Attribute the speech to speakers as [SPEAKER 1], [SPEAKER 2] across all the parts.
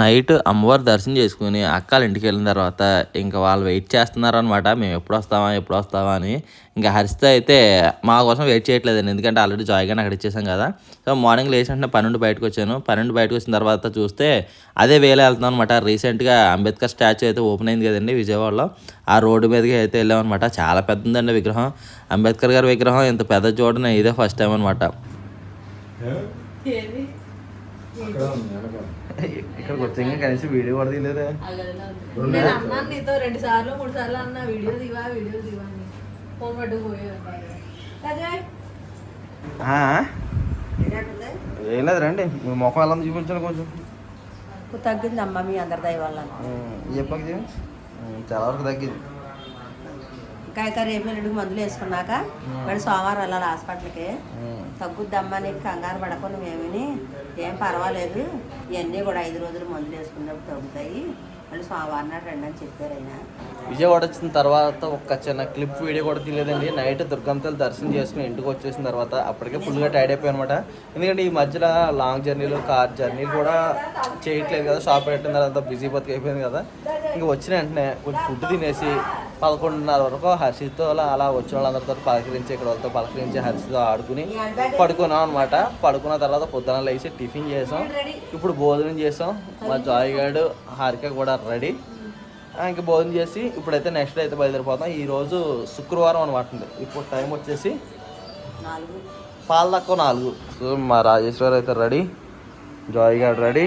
[SPEAKER 1] Night అమ్మవారి దర్శనం చేసుకుని అక్కల ఇంటికి వెళ్ళిన తర్వాత ఇంకా వాళ్ళు వెయిట్ చేస్తున్నారు అనమాట మేము ఎప్పుడు వస్తామా ఎప్పుడు వస్తావా అని. ఇంకా హరిత అయితే మా కోసం వెయిట్ చేయట్లేదండి. ఎందుకంటే ఆల్రెడీ జాయ్గానే అక్కడ ఇచ్చేసాం కదా. సో మార్నింగ్ లేచి అంటే పన్నెండు బయటకు వచ్చాను. పన్నెండు బయటకు వచ్చిన తర్వాత చూస్తే అదే వేలో వెళ్తున్నాం అనమాట రీసెంట్గా అంబేద్కర్ స్టాచ్యూ అయితే ఓపెన్ అయింది కదండి విజయవాడలో. ఆ రోడ్డు మీదకి అయితే వెళ్ళామన్నమాట చాలా పెద్ద ఉందండి విగ్రహం. అంబేద్కర్ గారి విగ్రహం ఇంత పెద్ద చూడడం ఇదే ఫస్ట్ టైం అనమాట ఇక్కడికి వచ్చాక కలిసి వీడియో కూడా తీయలేదే.
[SPEAKER 2] నేను అన్నాను నీతో రెండు సార్లు మూడు సార్లు అన్న వీడియో దివా వీడియో దివా ఫోన్ పట్టుకుపోయాడు
[SPEAKER 1] ఏం లేదు రండి. మీ ముఖం ఎలా ఉంది చూపించండి కొంచెం.
[SPEAKER 2] తగ్గిందమ్మా మీ అందరి దయ వల్ల.
[SPEAKER 1] చూపించు. చాలా వరకు తగ్గింది.
[SPEAKER 2] వంకాయ కర్రీ ఏమి మందులు వేసుకున్నాక మరి సోమవారం వెళ్ళాలి హాస్పిటల్కి. తగ్గుద్దమ్మా నీకు కంగారు పడకుండా మేమని ఏం పర్వాలేదు ఇవన్నీ కూడా ఐదు రోజులు మందులు వేసుకున్నప్పుడు తగ్గుతాయి. మళ్ళీ సోమవారం నాడు రండి అని చెప్పారు ఆయన.
[SPEAKER 1] విజయవాడ వచ్చిన తర్వాత ఒక చిన్న క్లిప్ వీడియో కూడా తీయలేదండి. నైట్ దుర్గంతలు దర్శనం చేసుకుని ఇంటికి వచ్చేసిన తర్వాత అప్పటికే ఫుల్గా టైడ్ అయిపోయి అనమాట ఎందుకంటే ఈ మధ్యలో లాంగ్ జర్నీలు కార్ జర్నీలు కూడా చేయట్లేదు కదా షాప్ పెట్టిన తర్వాత బిజీ బతికి అయిపోయింది కదా. ఇంకా వచ్చిన వెంటనే కొంచెం ఫుడ్ తినేసి పదకొండున్నర వరకు హర్షితో అలా అలా వచ్చిన వాళ్ళందరితో పలకరించి ఇక్కడ వాళ్ళతో పలకరించి హర్షితో ఆడుకుని పడుకున్నాం అనమాట పడుకున్న తర్వాత పొద్దున లేచి టిఫిన్ చేసాం. ఇప్పుడు భోజనం చేసాం. మా జాయ్ గారు హారిక కూడా రెడీ. ఇంక భోజనం చేసి ఇప్పుడైతే నెక్స్ట్ అయితే బయలుదేరిపోతాం. ఈరోజు శుక్రవారం అనమాట. ఇప్పుడు టైం వచ్చేసి పాలు తక్కువ నాలుగు. సో మా రాజేశ్వర్ అయితే రెడీ. జాయ్ గారు రెడీ.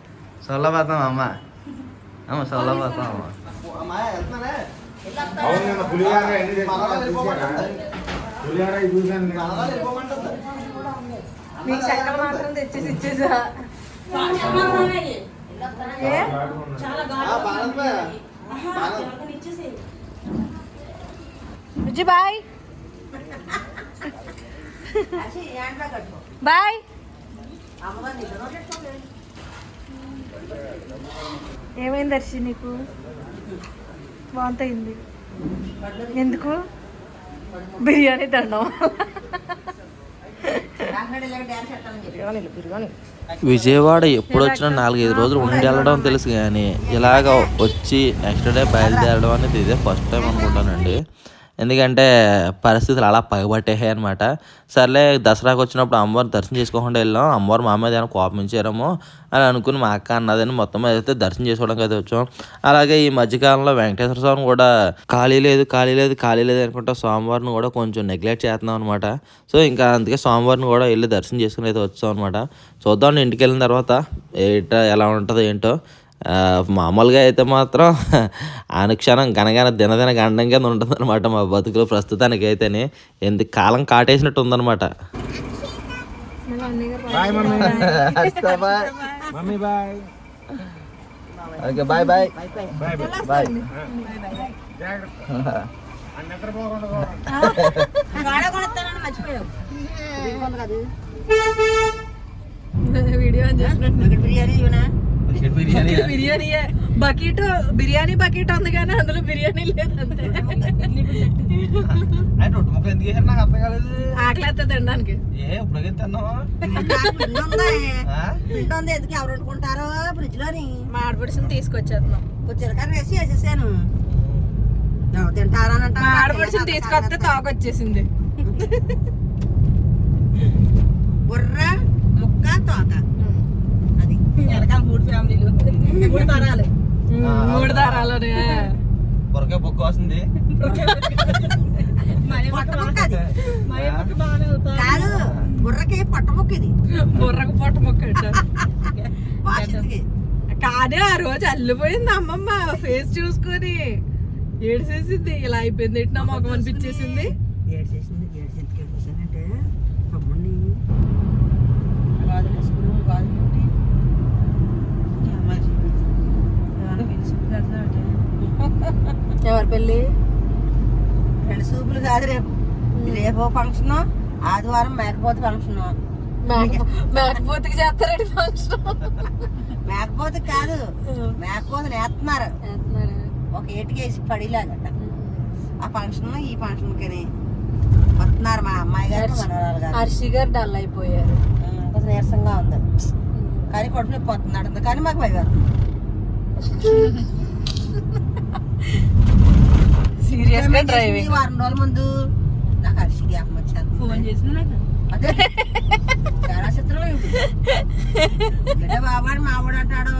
[SPEAKER 1] సొల్లబోతాం అమ్మ అమ్మ సొల్లబోతాం అమ్మ.
[SPEAKER 2] నీకు చక్కెర మాత్రం తెచ్చేసి ఇచ్చేసా. బాయ్. బాయ్. ఏమైంది దర్శి నీకు? బాగుంటుంది. ఎందుకు? బిర్యానీ తిన్నాం
[SPEAKER 1] విజయవాడ ఎప్పుడు వచ్చినా నాలుగైదు రోజులు ఉండి వెళ్ళడం తెలుసు కానీ ఇలాగ వచ్చి నెక్స్ట్ డే బయలుదేరడం అనేది ఇదే ఫస్ట్ టైం అనుకుంటానండి. ఎందుకంటే పరిస్థితులు అలా పగబట్టేసాయి అనమాట సర్లే దసరాకి వచ్చినప్పుడు అమ్మవారిని దర్శనం చేసుకోకుండా వెళ్ళాం. అమ్మవారు మా మీద ఏమైనా కోపించారేమో అని అనుకుని మా అక్క అన్నదని మొత్తం మీద అయితే దర్శనం చేసుకోవడానికి అయితే వచ్చాం. అలాగే ఈ మధ్యకాలంలో వెంకటేశ్వర స్వామి కూడా ఖాళీ లేదు ఖాళీ లేదు ఖాళీ లేదు అనుకుంటా స్వామివారిని కూడా కొంచెం నెగ్లెక్ట్ చేస్తున్నాం అనమాట సో ఇంకా అందుకే స్వామివారిని కూడా వెళ్ళి దర్శనం చేసుకుని అయితే వచ్చాం అనమాట చూద్దాం ఇంటికి వెళ్ళిన తర్వాత ఎలా ఉంటుందో ఏంటో. మామూలుగా అయితే మాత్రం అనుక్షణం గనగన దినదిన గండం కింద ఉంటుంది అనమాట మా బతుకులు ప్రస్తుతానికి అయితేనే ఎందుకు కాలం కాటేసినట్టు ఉందన్నమాట okay bye bye.
[SPEAKER 3] Bye bye.
[SPEAKER 2] Video
[SPEAKER 1] biryani
[SPEAKER 2] biryani bucket biryani bucket ఉంది కానీ అందులో బిర్యానీ లేదు అంతే ఆకలి అయితే తినడానికి.
[SPEAKER 1] ఏ ఇప్పుడు
[SPEAKER 4] ఎందుకు ఎవరు వండుకుంటారో ఫ్రిడ్జ్లోని
[SPEAKER 2] మా ఆడపడిసిన తీసుకొచ్చేస్తున్నాం.
[SPEAKER 4] చిరకాయ వేసి వేసేసాను తింటారనంట
[SPEAKER 2] తీసుకొస్తే తాకొచ్చేసింది.
[SPEAKER 4] బుర్ర ముక్క తోక. వెనకాల మూడు ఫ్యామిలీలు. మూడు తరాలు.
[SPEAKER 1] ఆ,
[SPEAKER 2] మూడు దారాలోనే
[SPEAKER 1] బొరకే బొక్క వస్తుంది.
[SPEAKER 4] పొట్ట ముక్క అది కాదు బుర్రకి పొట్ట ముక్క ఇది.
[SPEAKER 2] బుర్రకు పొట్ట మొక్క
[SPEAKER 4] వాసిందికి
[SPEAKER 2] కానీ ఆ రోజు అల్లిపోయింది అమ్మమ్మ. ఫేస్ చూసుకొని ఏడ్చేసింది. ఇలా అయిపోయింది. ఏంటి నా మొఖం అనిపించేసింది.
[SPEAKER 4] ఏడు చేసింది ఏడు సెంటికి కూర్చోనంటే అమ్ముని గాజులు వేసుకున్నాం గాజులు ఏంటి? ఎవరి పెళ్ళి?
[SPEAKER 2] రెండు సూపులు కాదు రేపు. రేపు ఫంక్షన్ ఆదివారం మేకపోతే ఫంక్షన్.
[SPEAKER 4] మేకపోతుకి చేస్తారండి ఫంక్షన్?
[SPEAKER 2] మేకపోతే కాదు మేకపోతే నేస్తున్నారు ఒక ఏటికేసి పడిలాగా ఆ ఫంక్షన్ ఈ ఫంక్షన్ కని వస్తున్నారు మా అమ్మాయి గారు
[SPEAKER 4] హర్షి గారు. డల్ అయిపోయారు.
[SPEAKER 2] కొంచెం నీరసంగా ఉంది. కానీ కొడుకు నొప్పి వస్తున్నాడు కానీ మాకు భయం
[SPEAKER 4] సీరియస్గా డ్రైవింగ్
[SPEAKER 2] వారం రోజుల ముందు నాకు హర్షి జ్ఞాపకం వచ్చాను
[SPEAKER 4] ఫోన్ చేసిన
[SPEAKER 2] అదే. చాలా చిత్రం ఏంటి బాబాడు మావాడు అంటాడు.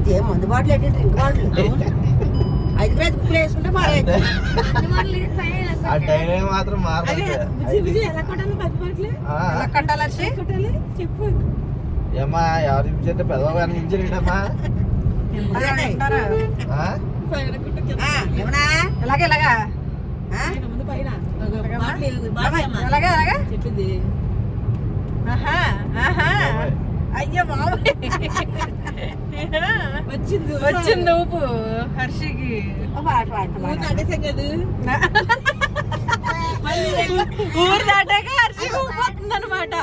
[SPEAKER 2] ఇదే మందు బాటిల్ ఏంటి? Drink bottle. ఐదు కుక్కలు వేసుకుంటే
[SPEAKER 3] ఆ మాత్రం మారదు
[SPEAKER 4] ఎలా కొట్టాలి? పది మాటలే
[SPEAKER 3] ఆ,
[SPEAKER 2] ఎలా కట్టాలి హర్షి
[SPEAKER 4] కొట్టాలి? చెప్పు.
[SPEAKER 3] ఏమ్మా ఎవరు?
[SPEAKER 4] పైన కుట్ట
[SPEAKER 2] ఆ, ఏమన్నా? ఇలాగే ఇలాగా?
[SPEAKER 4] చెప్పింది. ఆహా ఆహా. అయ్యో బాబాయ్. వచ్చింది వచ్చింది ఊపు. హర్షికి.
[SPEAKER 2] ఓ పాట పాట పాట.
[SPEAKER 4] ఊరు దాటాక హర్షికి ఊపు వస్తుంది అనమాట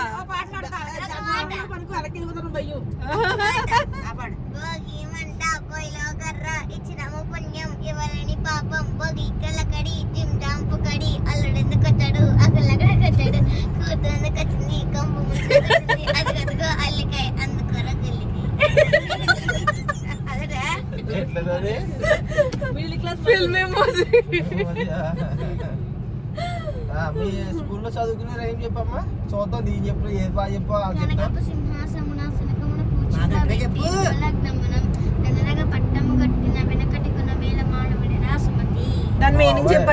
[SPEAKER 5] మంట పొయ్యిలో కర్ర. ఇచ్చినము పుణ్యం పాపం. భోగి కలకడి జిమ్ జాంపు కడి. వచ్చాడు? అక్కలక్కడ వచ్చాడు కూతురు ఎందుకు వచ్చింది? కంపు అది అల్లికాయ అందుకోర?
[SPEAKER 4] ఫిల్మ్
[SPEAKER 3] మీ స్కూల్లో చదువుకునే ఏం చెప్పమ్మా? చూద్దాం దీని చెప్పు ఏది బాగా చెప్పు
[SPEAKER 5] రాసుమతి.
[SPEAKER 4] దాని మీనింగ్ చెప్పు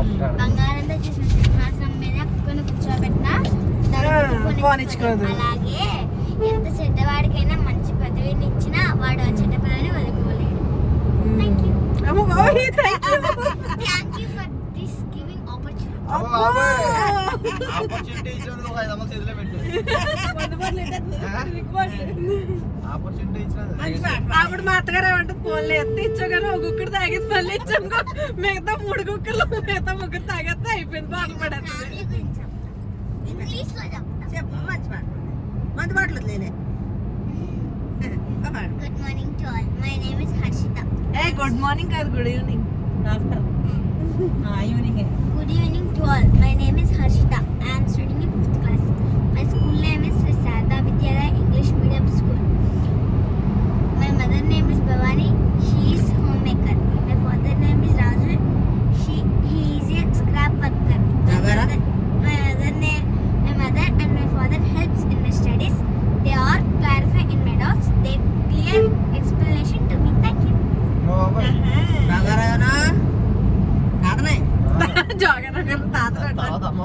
[SPEAKER 3] ఉంటాడు.
[SPEAKER 5] బంగారంతో చేసిన సింహాసనం మీద కుక్కను కూర్చోబెట్టినా
[SPEAKER 4] పోనిచ్చుకోదు.
[SPEAKER 5] అలాగే ఎంత చెడ్డవాడికైనా మంచి పదవిని ఇచ్చినా వాడు ఆ చెడ్డ పదవిని వదులుకోలేడు thank you
[SPEAKER 4] thank
[SPEAKER 5] for this giving opportunity.
[SPEAKER 3] Opportunity ఇచ్చినందుకు ఒక ఐదు వందలు చేతిలో పెట్టు ఆపర్చునిటీ ఇచ్చినందుకు
[SPEAKER 4] అప్పుడు మా అత్తగారు ఏమంటే ఫోన్లు ఎత్తి ఇచ్చావు కానీ ఒక కుక్కడు తాగేసి మళ్ళీ ఇచ్చాం మిగతా మూడు కుక్కలు మిగతా ముగ్గురు తాగేస్తే అయిపోయింది బాగా పడేస్తుంది
[SPEAKER 5] ఫ్యామిలీ గురించి ఇంగ్లీష్లో చెప్తా
[SPEAKER 2] చెప్పు మంచి పాట మంచి పాటలు లేనే పాడు
[SPEAKER 5] good morning to all my name is Harshita
[SPEAKER 4] A good morning కాదు good evening after evening
[SPEAKER 5] Good evening to all. My name is Harshita. I am studying in fifth class. My school name is Sri Sarada Vidyalaya English Medium School. My mother name is Bhavani. She is homemaker. My father name is Raju. She he is a scrap worker. My mother, my mother name my mother and my father helps in my studies. They are clarify in my doubts. They clear explanation to me. Thank you.
[SPEAKER 4] Joganagar తాతలు
[SPEAKER 3] తర్వాత అమ్మ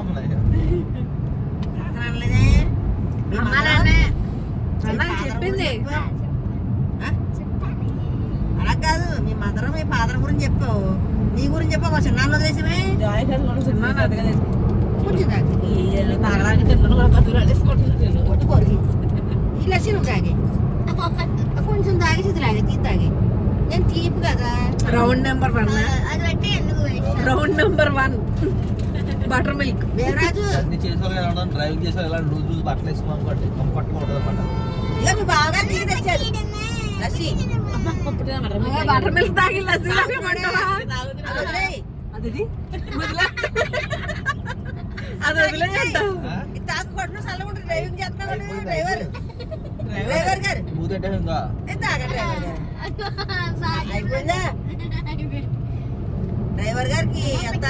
[SPEAKER 4] చెప్పింది.
[SPEAKER 2] అలా కాదు మీ mother మీ father గురించి చెప్పావు నీ గురించి చెప్పావు మా చిన్న వదిలేసిమే
[SPEAKER 4] తాగడానికి
[SPEAKER 2] లస్సీ నువ్వు తాగి. కొంచెం తాగి చేతులు తాగి తీ తాగి. నేను తీపి కదా.
[SPEAKER 4] Round number one.
[SPEAKER 5] అది బట్టి ఎందుకు
[SPEAKER 4] round number one butter milk
[SPEAKER 2] Devaraju
[SPEAKER 3] అన్ని ఎలా ఉంటారు? డ్రైవింగ్ చేసే ఎలా లూజ్ లూజ్ బట్టలు వేసుకున్నాం అనుకోండి కంఫర్ట్గా ఉంటుంది అన్నమాట.
[SPEAKER 2] మీ బాగా నీకు తెచ్చారు. లస్సీ.
[SPEAKER 4] బటర్ మిల్క్ తాగి లస్సీ తాగమంటావా
[SPEAKER 2] అది.
[SPEAKER 4] అది వదిలేయంటావు
[SPEAKER 2] చల్లకుండా డ్రైవింగ్ డ్రైవర్. డ్రైవర్ గారు. తాగ డ్రైవర్ గారు. అయిపోయిందా. డ్రైవర్ గారికి ఎంత?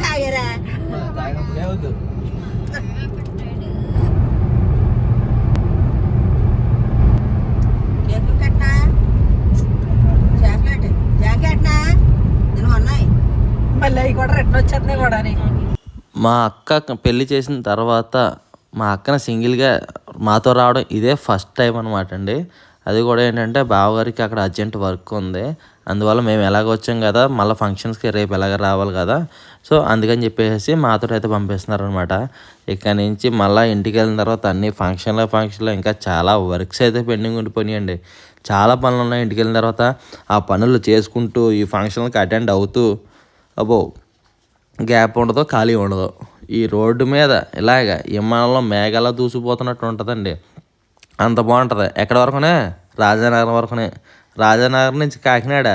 [SPEAKER 2] తాగారా?
[SPEAKER 1] మా అక్క పెళ్ళి చేసిన తర్వాత మా అక్కన సింగిల్గా మాతో రావడం ఇదే ఫస్ట్ టైం అనమాట అండి. అది కూడా ఏంటంటే బావగారికి అక్కడ అర్జెంట్ వర్క్ ఉంది. అందువల్ల మేము ఎలాగ వచ్చాం కదా మళ్ళీ ఫంక్షన్స్కి రేపు ఎలాగ రావాలి కదా. సో అందుకని చెప్పేసి మాతో అయితే పంపిస్తున్నారనమాట ఇక్కడ నుంచి మళ్ళీ ఇంటికి వెళ్ళిన తర్వాత అన్ని ఫంక్షన్ల ఫంక్షన్లో ఇంకా చాలా వర్క్స్ అయితే పెండింగ్ ఉండిపోయినాయండి. చాలా పనులు ఉన్నాయి ఇంటికి వెళ్ళిన తర్వాత. ఆ పనులు చేసుకుంటూ ఈ ఫంక్షన్లకు అటెండ్ అవుతూ అబ్బో గ్యాప్ ఉండదు ఖాళీ ఉండదు ఈ రోడ్డు మీద ఇలాగ విమానంలో మేఘాల దూసిపోతున్నట్టు ఉంటుందండి. అంత బాగుంటుంది. ఎక్కడ వరకునే? రాజానగరం వరకునే. రాజానగరం నుంచి కాకినాడ.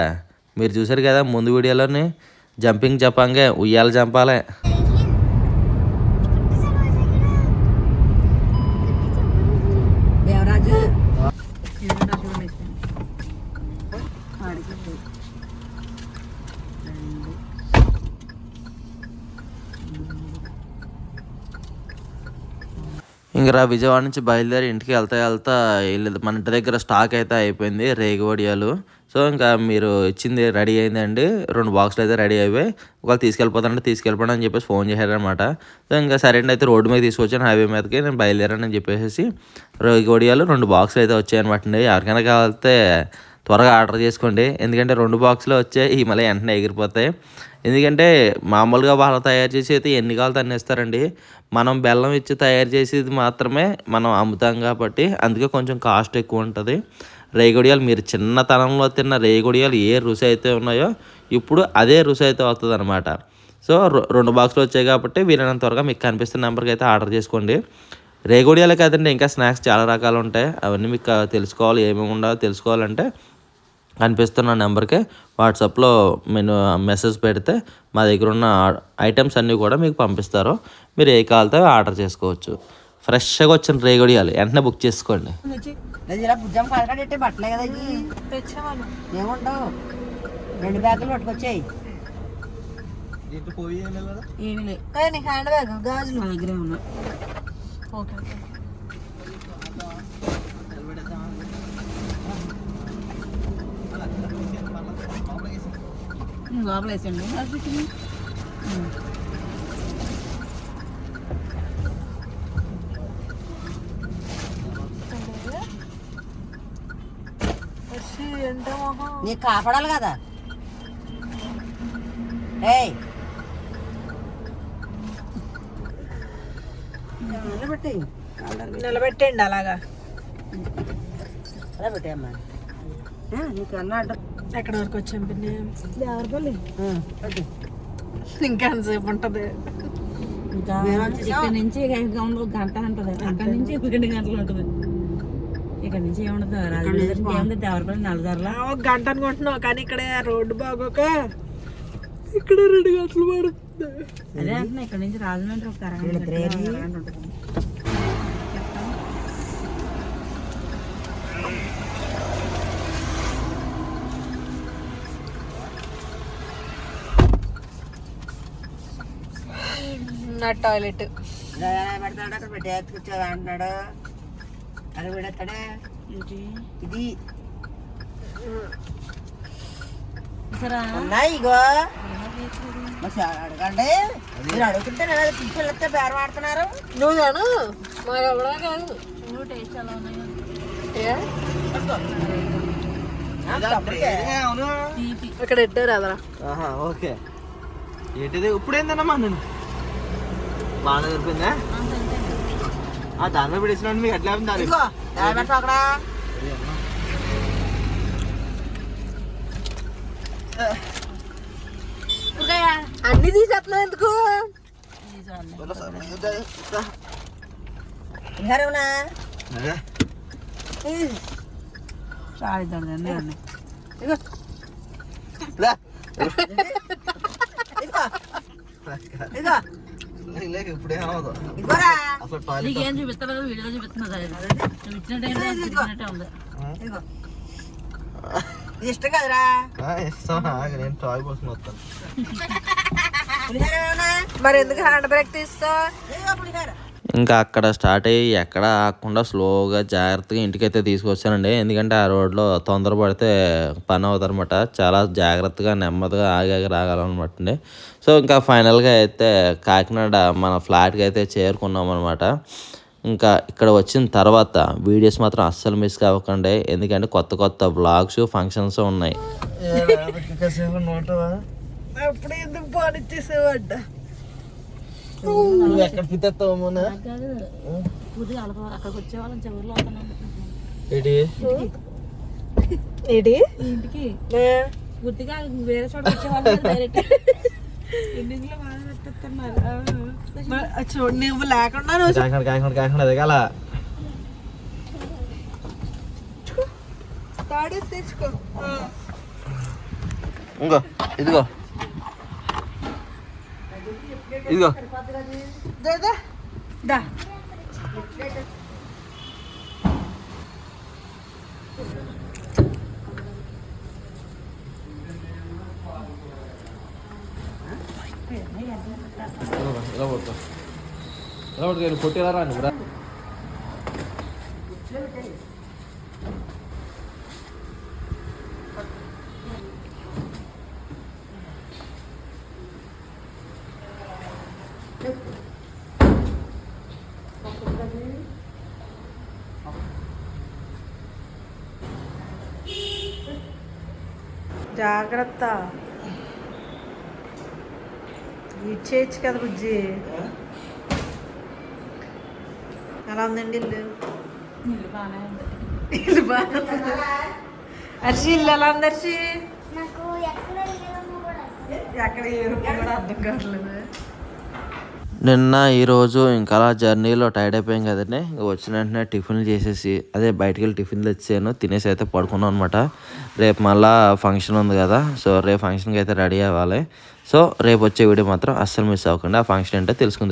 [SPEAKER 1] మీరు చూసారు కదా ముందు వీడియోలోని జంపింగ్ జపాంగే ఉయ్యాల జంపాలే. ఇంకా విజయవాడ నుంచి బయలుదేరి ఇంటికి వెళ్తా వెళ్తా వెళ్ళదు మన ఇంటి దగ్గర స్టాక్ అయితే అయిపోయింది రేగి వడియాలు. సో ఇంకా మీరు ఇచ్చింది రెడీ అయిందండి. రెండు బాక్సులు అయితే రెడీ అయిపోయి ఒకవేళ తీసుకెళ్ళిపోతానంటే తీసుకెళ్ళిపోండి అని చెప్పేసి ఫోన్ చేశారనమాట సో ఇంకా సరే అండి అయితే రోడ్డు మీద తీసుకొచ్చాను హైవే మీదకి నేను బయలుదేరానని చెప్పేసి. రేగి వడియాలు రెండు బాక్సులు అయితే వచ్చాయన్నమాట అండి. ఎవరికైనా కావాలితే త్వరగా ఆర్డర్ చేసుకోండి. ఎందుకంటే రెండు బాక్సులు వచ్చాయి ఈ మళ్ళీ వెంటనే ఎగిరిపోతాయి. ఎందుకంటే మామూలుగా వాళ్ళు తయారు చేసి అయితే ఎన్ని కావాలి అన్ని మనం బెల్లం ఇచ్చి తయారు చేసేది మాత్రమే మనం అమ్ముతాం కాబట్టి అందుకే కొంచెం కాస్ట్ ఎక్కువ ఉంటుంది. రేగుడియాలు మీరు చిన్నతనంలో తిన్న రేగుడియాలు ఏ రుచి అయితే ఉన్నాయో ఇప్పుడు అదే రుచి అయితే వస్తుంది అనమాట సో రెండు బాక్సులు వచ్చాయి కాబట్టి వీలైనంత త్వరగా మీకు కనిపిస్తున్న నెంబర్కి అయితే ఆర్డర్ చేసుకోండి. రేగుడియాలే కాదండి ఇంకా స్నాక్స్ చాలా రకాలు ఉంటాయి. అవన్నీ మీకు తెలుసుకోవాలి ఏమేమి ఉండాలో తెలుసుకోవాలంటే కనిపిస్తున్న నెంబర్కి వాట్సాప్లో నేను మెసేజ్ పెడితే మా దగ్గర ఉన్న ఐటమ్స్ అన్నీ కూడా మీకు పంపిస్తారు. మీరు ఏ కావాలితే ఆర్డర్ చేసుకోవచ్చు. ఫ్రెష్గా వచ్చిన రేగొడియాలు. వెంటనే బుక్ చేసుకోండి.
[SPEAKER 2] రెండు బ్యాగులు పట్టుకొచ్చాయి. హ్యాండ్ బ్యాగ్ గాజులు. నా దగ్గరే ఉన్నాయి.
[SPEAKER 4] ఓకే ఓకే
[SPEAKER 2] లోపల వేసండి
[SPEAKER 4] వచ్చి ఎంత మొహం
[SPEAKER 2] నీకు కాపాడాలి కదా. ఏయ్. నిలబెట్టి.
[SPEAKER 4] నిలబెట్టండి అలాగా.
[SPEAKER 2] అలా పెట్టేయమ్మా నీకు అన్న అడ్డం
[SPEAKER 4] ఎక్కడ వరకు వచ్చాం పిన్ని? దేవరపల్లి.
[SPEAKER 2] ఆ, పెట్టు.
[SPEAKER 4] ఇంకెంతసేపు ఉంటది?
[SPEAKER 2] ఇంకా
[SPEAKER 6] ఇక్కడ నుంచి గంట ఉంటుంది. అక్కడ నుంచి రెండు గంటలు ఉంటుంది. ఇక్కడ నుంచి ఏముండదు రాజమండ్రి ఏముంది దేవరపల్లి నల్లదారులా
[SPEAKER 4] ఆ, ఒక గంట అనుకుంటున్నావు కానీ ఇక్కడ రోడ్డు బాగోక ఇక్కడ రెండు గంటలు పడుతుంది.
[SPEAKER 6] అదే అంటున్నా ఇక్కడ నుంచి రాజమండ్రి ఒక అరగంట గంట, అరగంట ఉంటుంది.
[SPEAKER 4] నా టాయిలెట్.
[SPEAKER 2] పెడతాడు అక్కడ పెట్టి ఎత్తుకొచ్చాడు అంటున్నాడు. అలా పెడతాడే? ఇది. ఇగో. అడగండి. మీరు అడుగుతుంటే అది బేరం
[SPEAKER 4] నువ్వు ఎవడా కాదు?
[SPEAKER 3] అవును.
[SPEAKER 4] ఇక్కడ ఎట్టారు అదరా?
[SPEAKER 3] ఆహా ఓకే. ఏంటిది? ఇప్పుడు ఏందన్నమ్మా నేను బాగా దొరికిందా ఆ దాని మీద పెడేసినాను మీకు ఎట్లా
[SPEAKER 2] అక్కడ
[SPEAKER 4] అన్ని తీసేస్తున్నావు ఎందుకు?
[SPEAKER 6] ఇద్దాం
[SPEAKER 2] ఇదిగో.
[SPEAKER 6] నీకేం చూపిస్తారు వీడియో చూపిస్తున్నా చూపించినట్టే చూపించినట్టే ఉంది.
[SPEAKER 2] ఇష్టం కదరా?
[SPEAKER 3] నేను టాయ్ కోసం వస్తాను.
[SPEAKER 4] మరి ఎందుకు హ్యాండ్ బ్రేక్
[SPEAKER 2] పులిహోర.
[SPEAKER 1] ఇంకా అక్కడ స్టార్ట్ అయ్యి ఎక్కడ ఆగకుండా స్లోగా జాగ్రత్తగా ఇంటికైతే తీసుకొచ్చానండి. ఎందుకంటే ఆ రోడ్లో తొందరపడితే పని అవుతారనమాట చాలా జాగ్రత్తగా నెమ్మదిగా ఆగాక రాగాలన్నమాట అండి. సో ఇంకా ఫైనల్గా అయితే కాకినాడ మన ఫ్లాట్కి అయితే చేరుకున్నాం అనమాట ఇంకా ఇక్కడ వచ్చిన తర్వాత వీడియోస్ మాత్రం అస్సలు మిస్ కావకండి. ఎందుకంటే కొత్త కొత్త బ్లాగ్స్ ఫంక్షన్స్ ఉన్నాయి.
[SPEAKER 3] నువ్వు ఎక్కడ
[SPEAKER 6] పూర్తిగా అలప అక్కడికి చివరిలో అవుతున్నాం
[SPEAKER 3] ఏంటి?
[SPEAKER 4] ఏంటి?
[SPEAKER 6] ఇంటికి. పూర్తిగా వేరే చోట డైరెక్ట్ ఇంటిలో బాగా పెట్టేస్తున్నారు.
[SPEAKER 4] చూడు నువ్వు లేకుండా తెచ్చుకో.
[SPEAKER 3] ఇంకో ఇదిగో. ఇదిగో.
[SPEAKER 4] దా దా.
[SPEAKER 1] ఇలా పడుకో ఇలా పడుకో కొట్టేలా రా. నువ్వు
[SPEAKER 4] జాగ్రత్త. ఇచ్చేయచ్చు కదా బుజ్జి. ఎలా ఉందండి ఇల్లు?
[SPEAKER 6] ఇల్లు బాగానే ఉంది.
[SPEAKER 4] ఇల్లు బాగా అర్షి ఇల్లు ఎలా ఉంది అర్షి?
[SPEAKER 5] నాకు ఎక్కడ
[SPEAKER 4] ఏ కూడా అర్థం కావట్లేదు.
[SPEAKER 1] నిన్న ఈరోజు ఇంకా అలా జర్నీలో టైర్డ్ అయిపోయాం కదండి. వచ్చిన వెంటనే టిఫిన్లు చేసేసి అదే బయటికి వెళ్ళి టిఫిన్లు తెచ్చాను తినేసి అయితే పడుకున్నాం అనమాట రేపు మళ్ళా ఫంక్షన్ ఉంది కదా సో రేపు ఫంక్షన్కి అయితే రెడీ అవ్వాలి. సో రేపు వచ్చే వీడియో మాత్రం అస్సలు మిస్ అవ్వకుండా. ఆ ఫంక్షన్ ఏంటో తెలుసుకుంది